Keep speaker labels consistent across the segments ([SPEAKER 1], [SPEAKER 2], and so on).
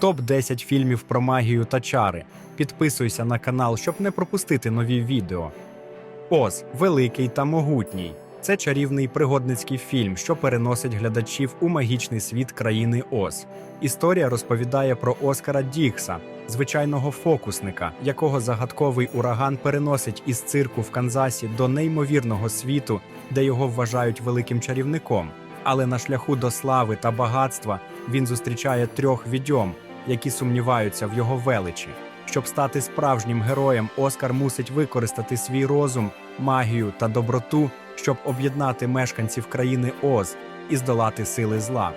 [SPEAKER 1] Топ 10 фільмів про магію та чари. Підписуйся на канал, щоб не пропустити нові відео. Оз великий та могутній. Це чарівний пригодницький фільм, що переносить глядачів у магічний світ країни Оз. Історія розповідає про Оскара Дікса, звичайного фокусника, якого загадковий ураган переносить із цирку в Канзасі до неймовірного світу, де його вважають великим чарівником. Але на шляху до слави та багатства він зустрічає трьох відьом, які сумніваються в його величі. Щоб стати справжнім героєм, Оскар мусить використати свій розум, магію та доброту, щоб об'єднати мешканців країни Оз і здолати сили зла.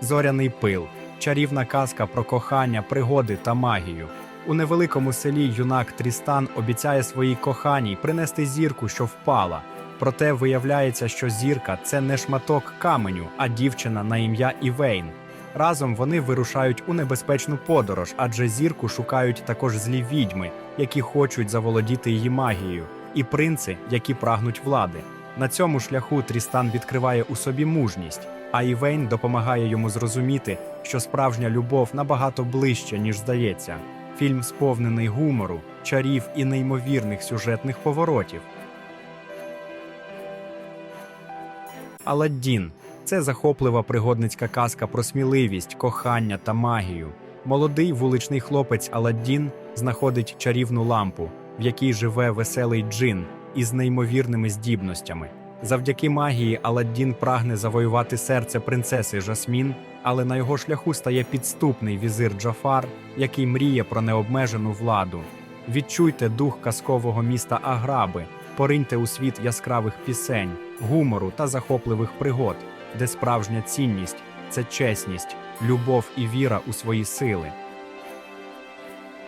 [SPEAKER 1] Зоряний пил чарівна казка про кохання, пригоди та магію. У невеликому селі юнак Трістан обіцяє своїй коханій принести зірку, що впала. Проте виявляється, що зірка це не шматок каменю, а дівчина на ім'я Івейн. Разом вони вирушають у небезпечну подорож, адже зірку шукають також злі відьми, які хочуть заволодіти її магією, і принци, які прагнуть влади. На цьому шляху Трістан відкриває у собі мужність, а Івейн допомагає йому зрозуміти, що справжня любов набагато ближче, ніж здається. Фільм сповнений гумору, чарів і неймовірних сюжетних поворотів. Аладдін це захоплива пригодницька казка про сміливість, кохання та магію. Молодий вуличний хлопець Аладдін знаходить чарівну лампу, в якій живе веселий джин із неймовірними здібностями. Завдяки магії Аладдін прагне завоювати серце принцеси Жасмін, але на його шляху стає підступний візир Джафар, який мріє про необмежену владу. Відчуйте дух казкового міста Аграби, пориньте у світ яскравих пісень, гумору та захопливих пригод, де справжня цінність це чесність, любов і віра у свої сили.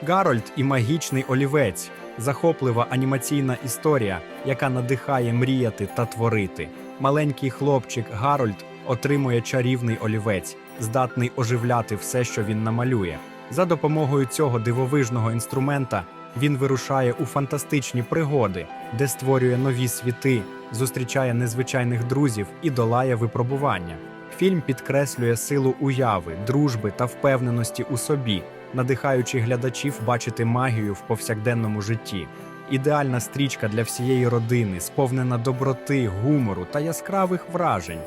[SPEAKER 1] Гарольд і магічний олівець захоплива анімаційна історія, яка надихає мріяти та творити. Маленький хлопчик Гарольд отримує чарівний олівець, здатний оживляти все, що він намалює. За допомогою цього дивовижного інструмента він вирушає у фантастичні пригоди, де створює нові світи, зустрічає незвичайних друзів і долає випробування. Фільм підкреслює силу уяви, дружби та впевненості у собі, надихаючи глядачів бачити магію в повсякденному житті. Ідеальна стрічка для всієї родини, сповнена доброти, гумору та яскравих вражень.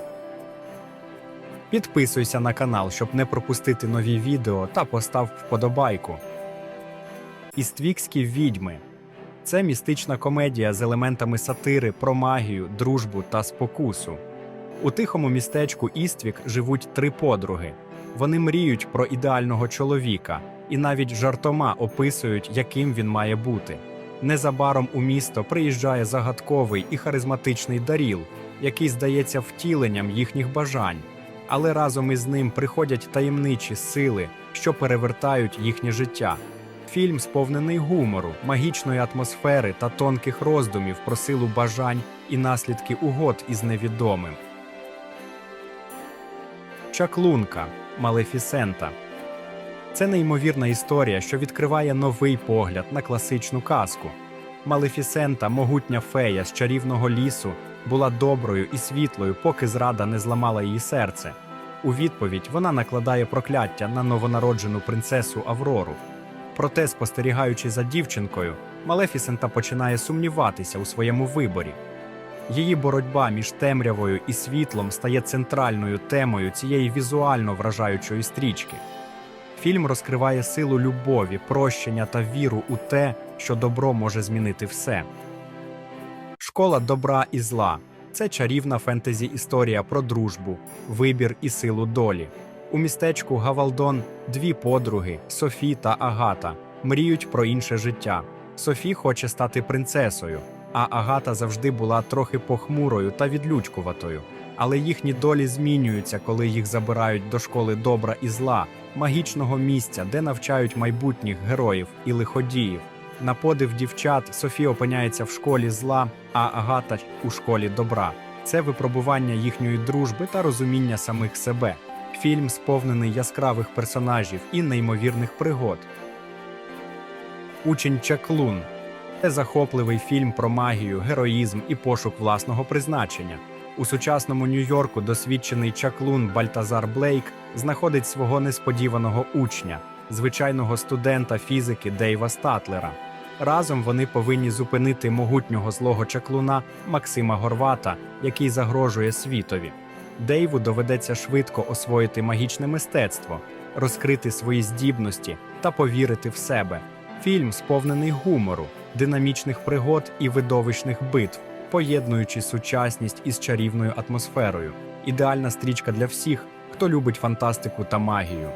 [SPEAKER 1] Підписуйся на канал, щоб не пропустити нові відео та постав вподобайку. Іствікські відьми це містична комедія з елементами сатири про магію, дружбу та спокусу. У тихому містечку Іствік живуть три подруги. Вони мріють про ідеального чоловіка і навіть жартома описують, яким він має бути. Незабаром у місто приїжджає загадковий і харизматичний Даріл, який здається втіленням їхніх бажань. Але разом із ним приходять таємничі сили, що перевертають їхнє життя. Фільм сповнений гумору, магічної атмосфери та тонких роздумів про силу бажань і наслідки угод із невідомим. Чаклунка Малефісента. Це неймовірна історія, що відкриває новий погляд на класичну казку. Малефісента, могутня фея з чарівного лісу, була доброю і світлою, поки зрада не зламала її серце. У відповідь вона накладає прокляття на новонароджену принцесу Аврору. Проте, спостерігаючи за дівчинкою, Малефісента починає сумніватися у своєму виборі. Її боротьба між темрявою і світлом стає центральною темою цієї візуально вражаючої стрічки. Фільм розкриває силу любові, прощення та віру у те, що добро може змінити все. Школа добра і зла це чарівна фентезі історія про дружбу, вибір і силу долі. У містечку Гавалдон дві подруги Софі та Агата мріють про інше життя. Софі хоче стати принцесою, а Агата завжди була трохи похмурою та відлючкуватою. Але їхні долі змінюються, коли їх забирають до школи добра і зла, магічного місця, де навчають майбутніх героїв і лиходіїв. На подив дівчат Софі опиняється в школі зла, а Агата у школі добра. Це випробування їхньої дружби та розуміння самих себе. Фільм сповнений яскравих персонажів і неймовірних пригод. Учень Чаклун це захопливий фільм про магію, героїзм і пошук власного призначення. У сучасному Нью-Йорку досвідчений чаклун Бальтазар Блейк знаходить свого несподіваного учня, звичайного студента фізики Дейва Статлера. Разом вони повинні зупинити могутнього злого чаклуна Максима Горвата, який загрожує світові. Дейву доведеться швидко освоїти магічне мистецтво, розкрити свої здібності та повірити в себе. Фільм сповнений гумору, динамічних пригод і видовищних битв, поєднуючи сучасність із чарівною атмосферою. Ідеальна стрічка для всіх, хто любить фантастику та магію.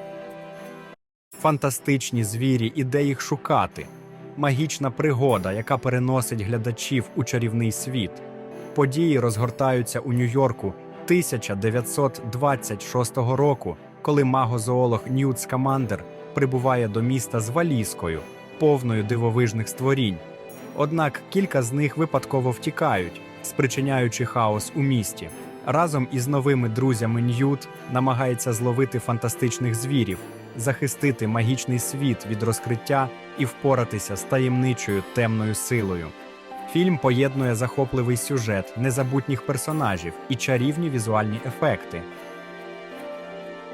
[SPEAKER 1] Фантастичні звірі і де їх шукати. Магічна пригода, яка переносить глядачів у чарівний світ. Події розгортаються у Нью-Йорку 1926 року, коли магозоолог Ньют Скамандер прибуває до міста з валізкою, повною дивовижних створінь. Однак кілька з них випадково втікають, спричиняючи хаос у місті. Разом із новими друзями Ньют намагається зловити фантастичних звірів, захистити магічний світ від розкриття і впоратися з таємничою темною силою. Фільм поєднує захопливий сюжет, незабутніх персонажів і чарівні візуальні ефекти.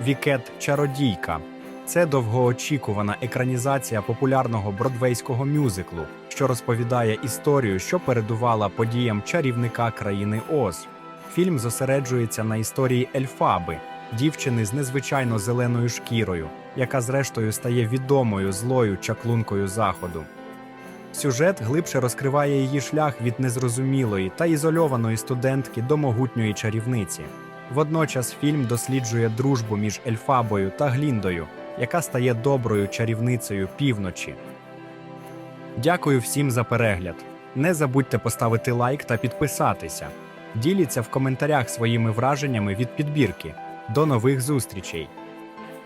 [SPEAKER 1] Вікет Чародійка це довгоочікувана екранізація популярного бродвейського мюзиклу, що розповідає історію, що передувала подіям чарівника країни Оз. Фільм зосереджується на історії Ельфаби, дівчини з незвичайно зеленою шкірою, яка зрештою стає відомою злою чаклункою заходу. Сюжет глибше розкриває її шлях від незрозумілої та ізольованої студентки до могутньої чарівниці. Водночас фільм досліджує дружбу між Ельфабою та Гліндою, яка стає доброю чарівницею півночі. Дякую всім за перегляд. Не забудьте поставити лайк та підписатися. Діліться в коментарях своїми враженнями від підбірки. До нових зустрічей!